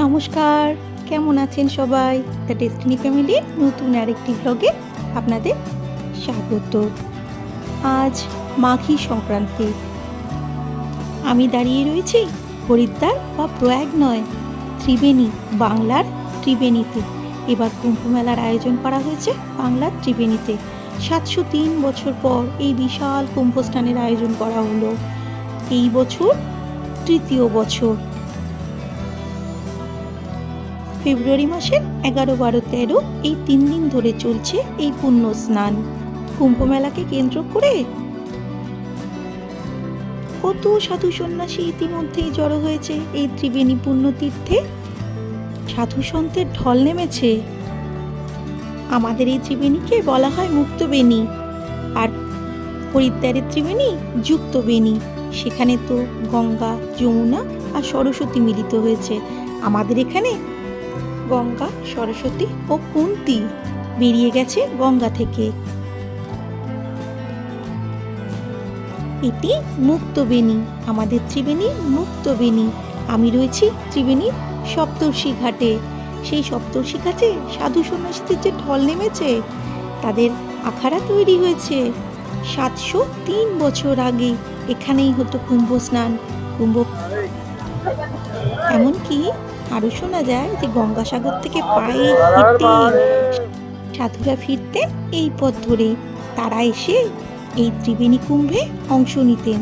নমস্কার, কেমন আছেন সবাই? দ্য ডেস্টিনি ফ্যামিলির নতুন আরেকটি ব্লগে আপনাদের স্বাগত। আজ মাঘী সংক্রান্তি। আমি দাঁড়িয়ে রয়েছি হরিদ্বার বা প্রয়াগ নয়, ত্রিবেণী, বাংলার ত্রিবেণীতে। এবার কুম্ভ মেলার আয়োজন করা হয়েছে বাংলার ত্রিবেণীতে। সাতশো তিন বছর পর এই বিশাল কুম্ভস্থানের আয়োজন করা হলো। এই বছর তৃতীয় বছর। ফেব্রুয়ারি মাসের এগারো, বারো, তেরো, এই তিন দিন ধরে চলছে এই পুণ্য স্নান। কুম্ভ মেলাকে কেন্দ্র করে কত সাধু সন্ন্যাসী ইতিমধ্যেই জড়ো হয়েছে এই ত্রিবেণী পুণ্যতীর্থে। সাধু সন্তের ঢল নেমেছে। আমাদের এই ত্রিবেণীকে বলা হয় মুক্তবেণী আর হরিদ্বারের ত্রিবেণী যুক্তবেণী। সেখানে তো গঙ্গা, যমুনা আর সরস্বতী মিলিত হয়েছে। আমাদের এখানে গঙ্গা, সরস্বতী ও কুন্তি। বেরিয়ে গেছে গঙ্গা থেকে। এটি মুক্তবেণী, আমাদের ত্রিবেণী মুক্তবেণী। আমি রয়েছি ত্রিবেণীর সপ্তর্ষি ঘাটে। সেই সপ্তর্ষি ঘাটে সাধু সন্ন্যাসীদের যে ঢল নেমেছে, তাদের আখাড়া তৈরি হয়েছে। সাতশো তিন বছর আগে এখানেই হতো কুম্ভ স্নান। কুম্ভ এমনকি আরও শোনা যায় যে গঙ্গাসাগর থেকে পায়ে হেঁটে সাধুরা ফিরতেন এই পথ ধরে। তারা এসে এই ত্রিবেণী কুম্ভে অংশ নিতেন।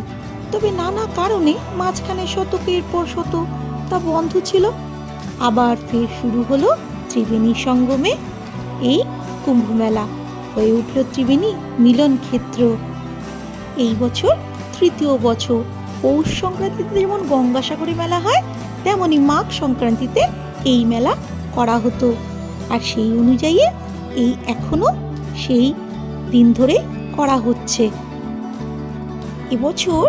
তবে নানা কারণে মাঝখানে শতকের পর শত তা বন্ধ ছিল। আবার ফের শুরু হলো ত্রিবেণী সঙ্গমে এই কুম্ভ মেলা হয়ে উঠল ত্রিবেণী মিলন ক্ষেত্র। এই বছর তৃতীয় বছর। পৌষ সংক্রান্তিতে যেমন গঙ্গাসাগরে মেলা হয় তেমনই মাঘ সংক্রান্তিতে এই মেলা করা হতো। আর সেই অনুযায়ী এই এখনও সেই দিন ধরে করা হচ্ছে। এবছর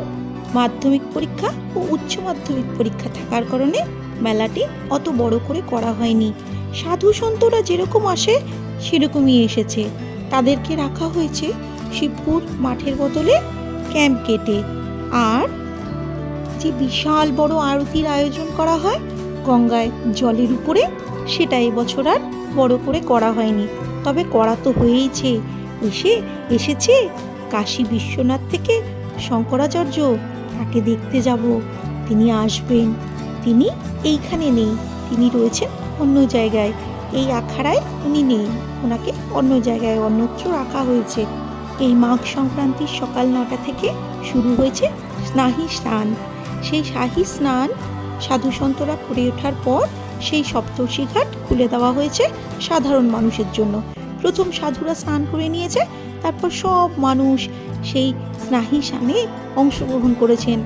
মাধ্যমিক পরীক্ষা ও উচ্চ মাধ্যমিক পরীক্ষা থাকার কারণে মেলাটি অত বড় করে করা হয়নি। সাধু সন্তরা যেরকম আসে, সেরকমই এসেছে। তাদেরকে রাখা হয়েছে শিবপুর মাঠের বদলে ক্যাম্প কেটে আর যে বিশাল বড় আরতির আয়োজন করা হয়, গঙ্গায় জলের উপরে, সেটা এবছর আর বড় করে করা হয়নি। তবে করা তো হয়েইছে। এসে এসেছে কাশী বিশ্বনাথ থেকে শঙ্করাচার্য। তাকে দেখতে যাব। তিনি আসবেন। তিনি এইখানে নেই। তিনি রয়েছেন অন্য জায়গায়। এই আখাড়ায় উনি নেই। ওনাকে অন্য জায়গায় অন্যত্র রাখা হয়েছে। এই মাঘ সংক্রান্তির সকাল নটা থেকে শুরু হয়েছে স্নাহি স্নান। সেই শাহী স্নান সাধু সন্তরা করে ওঠার পর সেই সপ্তর্ষি ঘাট খুলে দেওয়া হয়েছে সাধারণ মানুষের জন্য। প্রথম সাধুরা স্নান করে নিয়েছে, তারপর সব মানুষ সেই স্নাহি স্নানে অংশগ্রহণ করেছেন।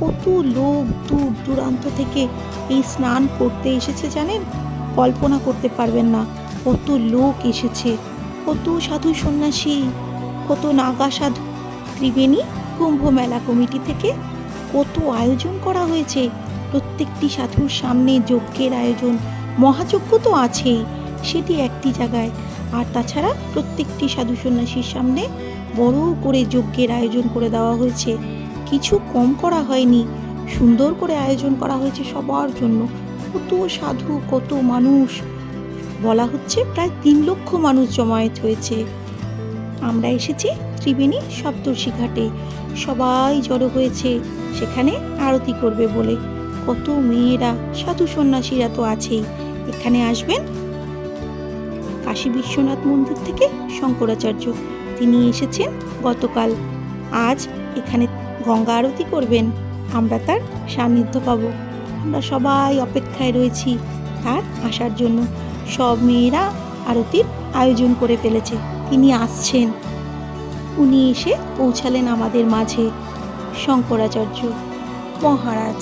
কত লোক দূর দূরান্ত থেকে এই স্নান করতে এসেছে জানেন? কল্পনা করতে পারবেন না, কত লোক এসেছে। কত সাধু সন্ন্যাসী, কত নাগা সাধু। ত্রিবেণী কুম্ভ মেলা কমিটি থেকে কত আয়োজন করা হয়েছে। প্রত্যেকটি সাধুর সামনে যজ্ঞের আয়োজন। মহাযজ্ঞ তো আছেই, সেটি একটি জায়গায়। আর তাছাড়া প্রত্যেকটি সাধু সন্ন্যাসীর সামনে বড় করে যজ্ঞের আয়োজন করে দেওয়া হয়েছে। কিছু কম করা হয়নি। সুন্দর করে আয়োজন করা হয়েছে সবার জন্য। কত সাধু, কত মানুষ। বলা হচ্ছে প্রায় তিন লক্ষ মানুষ জমায়েত হয়েছে। আমরা এসেছি ত্রিবেণী সপ্তর্ষি ঘাটে। সবাই জড়ো হয়েছে, সেখানে আরতি করবে বলে। কত মেয়েরা, সাধু সন্ন্যাসীরা তো আছেই। এখানে আসবেন? কাশী বিশ্বনাথ মন্দির থেকে শঙ্করাচার্য। তিনি এসেছেন গতকাল। আজ এখানে গঙ্গা আরতি করবেন। আমরা তার সান্নিধ্য পাবো। আমরা সবাই অপেক্ষায় রয়েছি তার আসার জন্য। সব মেয়েরা আরতির আয়োজন করে ফেলেছে। তিনি আসছেন। উনি এসে পৌঁছালেন আমাদের মাঝে, শঙ্করাচার্য, মহারাজ।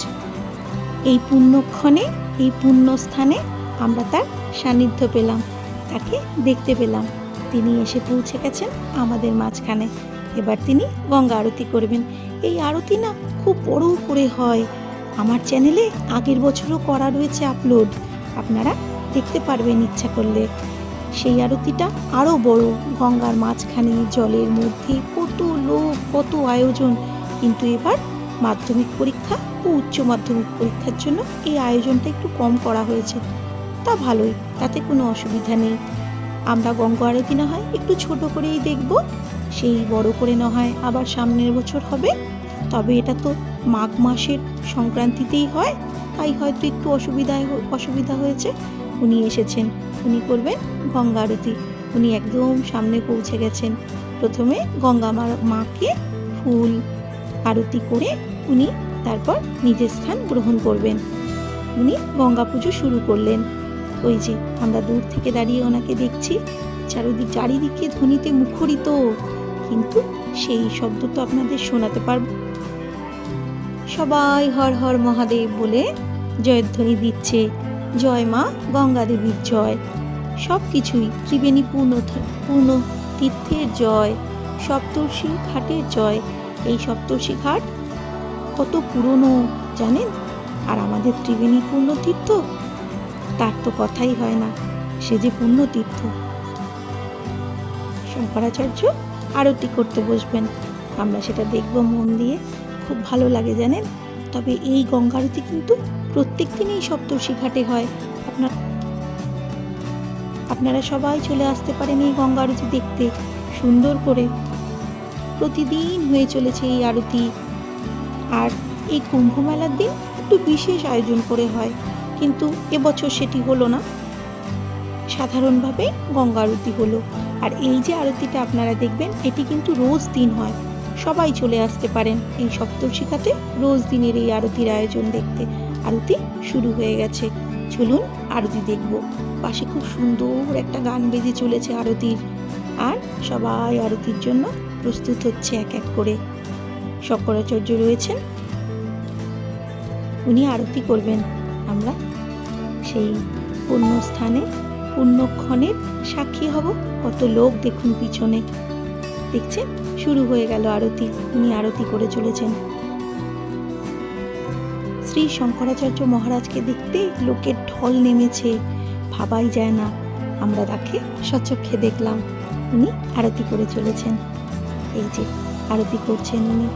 এই পুণ্যক্ষণে, এই পুণ্যস্থানে আমরা তার সান্নিধ্য পেলাম, তাকে দেখতে পেলাম। তিনি এসে পৌঁছে গেছেন আমাদের মাঝখানে। এবার তিনি গঙ্গা আরতি করবেন। এই আরতি না খুব বড় করে হয়। আমার চ্যানেলে আগের বছরও করা রয়েছে আপলোড। আপনারা দেখতে পারবেন ইচ্ছা করলে। সেই আরতিটা আরও বড়। গঙ্গার মাঝখানে জলের মধ্যে কত লোক, কত আয়োজন। কিন্তু এবার মাধ্যমিক পরীক্ষা ও উচ্চ মাধ্যমিক পরীক্ষার জন্য এই আয়োজনটা একটু কম করা হয়েছে। তা ভালোই, তাতে কোনো অসুবিধা নেই। আমরা গঙ্গা আরতি না হয় একটু ছোট করেই দেখব। সেই বড় করে না হয় আবার সামনের বছর হবে। তবে এটা তো মাঘ মাসের সংক্রান্তিতেই হয়। তাই হয়তো একটু অসুবিধায় অসুবিধা হয়েছে। উনি এসেছেন। উনি করবেন গঙ্গা আরতি। উনি একদম সামনে পৌঁছে গেছেন। প্রথমে গঙ্গা মাকে ফুল আরতি করে উনি তারপর নিজের স্থান গ্রহণ করবেন। উনি গঙ্গা পুজো শুরু করলেন। ওই যে আমরা দূর থেকে দাঁড়িয়ে ওনাকে দেখছি চারিদিক চারিদিকে ধ্বনিতে মুখরিত। কিন্তু সেই শব্দ তো আপনাদের শোনাতে পারব। সবাই হর হর মহাদেব বলে জয়ধ্বনি দিচ্ছে। জয় মা, গঙ্গা দেবীর জয়। সব কিছুই ত্রিবেণী পূর্ণ পূর্ণ তীর্থের জয়, সপ্তর্ষি ঘাটের জয়। এই সপ্তর্ষি ঘাট কত পুরনো, জানেন? আর আমাদের ত্রিবেণী পূর্ণ তীর্থ? তার তো কথাই হয় না, সে যে পূর্ণ তীর্থ। শঙ্করাচার্য আরতি করতে বসবেন। আমরা সেটা দেখব মন দিয়ে, খুব ভালো লাগে, জানেন? তবে এই গঙ্গা আরতি কিন্তু প্রত্যেক দিনই সপ্তর্ষি ঘাটে হয়। আপনার আপনারা সবাই চলে আসতে পারেন এই গঙ্গা আরতি দেখতে। সুন্দর করে। প্রতিদিন হয়ে চলেছে এই আরতি। আর এই কুম্ভ মেলার দিন একটু বিশেষ আয়োজন করে হয়। কিন্তু এবছর সেটি হলো না। সাধারণভাবে গঙ্গা আরতি হলো। আর এই যে আরতিটা আপনারা দেখবেন, এটি কিন্তু রোজ দিন হয়। সবাই চলে আসতে পারেন এই সপ্তর্ষিকাতে রোজ দিনের এই আরতির আয়োজন দেখতে। আরতি শুরু হয়ে গেছে। চলুন আরতি দেখব। পাশে খুব সুন্দর একটা গান বেজে চলেছে আরতির। আর সবাই আরতির জন্য প্রস্তুত হচ্ছে এক এক করে। শঙ্করাচার্য রয়েছেন। উনি আরতি করবেন। আমরা সেই পুণ্যস্থানে, পুণ্যক্ষণের সাক্ষী হব। কত লোক দেখুন পিছনে। দেখছেন? শুরু হয়ে গেল আরতি। উনি আরতি করে চলেছেন। শ্রী শঙ্করাচার্য মহারাজকে দেখতে লোকের ঢল নেমেছে। ভাবাই যায় না। আমরা তাকে সচক্ষে দেখলাম। উনি আরতি করে চলেছেন। এই যে আরতি করছেন উনি।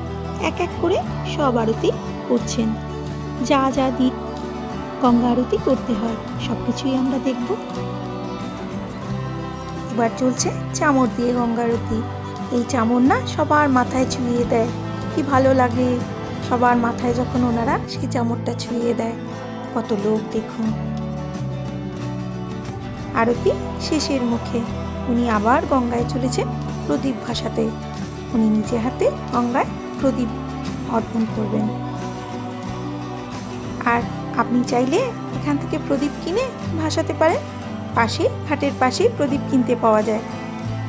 এক এক করে সব আরতি করছেন। যা যা দিক গঙ্গা আরতি করতে হয় সব কিছুই আমরা দেখব। এবার চলছে চামর দিয়ে গঙ্গা আরতি। এই চামর না সবার মাথায় ছুঁয়ে দেয়। কি ভালো লাগে। সবার মাথায় যখন ওনারা সেই চামরটা ছুঁয়ে দেয়। কত লোক দেখুন। আরতি শেষের মুখে উনি আবার গঙ্গায় চলেছেন প্রদীপ ভাসাতে। উনি নিজে হাতে গঙ্গায় প্রদীপ অর্পণ করবেন। আর আপনি চাইলে এখান থেকে প্রদীপ কিনে ভাসাতে পারেন। পাশে ঘাটের পাশেই প্রদীপ কিনতে পাওয়া যায়।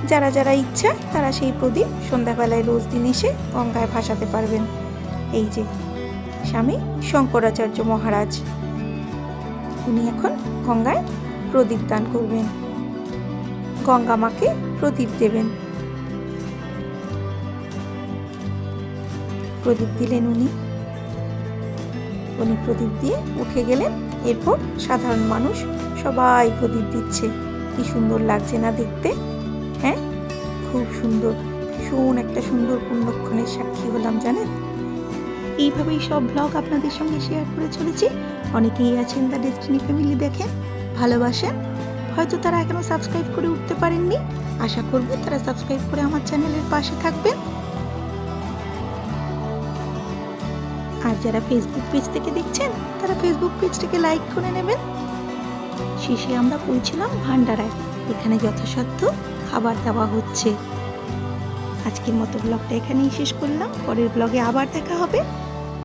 যারা যারা ইচ্ছা তারা সেই প্রদীপ সন্ধ্যাবেলায় রোজ দিন এসে গঙ্গায় ভাসাতে পারবেন। এই যে, স্বামী শঙ্করাচার্য মহারাজ। উনি এখন গঙ্গায় প্রদীপ দান করবেন। গঙ্গা মাকে প্রদীপ দেবেন। প্রদীপ দিলেন উনি। উনি প্রদীপ দিয়ে উঠে গেলেন। এরপর সাধারণ মানুষ সবাই প্রদীপ দিচ্ছে। কি সুন্দর লাগছে না দেখতে? হ্যাঁ? খুব সুন্দর। ভীষণ একটা সুন্দর পুণ্যক্ষণের সাক্ষী হলাম, জানেন? এইভাবেই সব ব্লগ আপনাদের সঙ্গে শেয়ার করে চলেছি। অনেকেই আছেন দ্য ডেস্টিনি ফ্যামিলি দেখেন ভালোবাসেন। হয়তো তারা এখনও সাবস্ক্রাইব করে উঠতে পারেননি। আশা করব তারা সাবস্ক্রাইব করে আমার চ্যানেলের পাশে থাকবেন। আর যারা ফেসবুক পেজ থেকে দেখছেন, তারা ফেসবুক পেজটাকে লাইক করে নেবেন। শেষে আমরা পৌঁছলাম ভান্ডারায়। এখানে যথাসাধ্য খাবার দেওয়া হচ্ছে। আজকের মতো ব্লগটা এখানেই শেষ করলাম। পরের ব্লগে আবার দেখা হবে।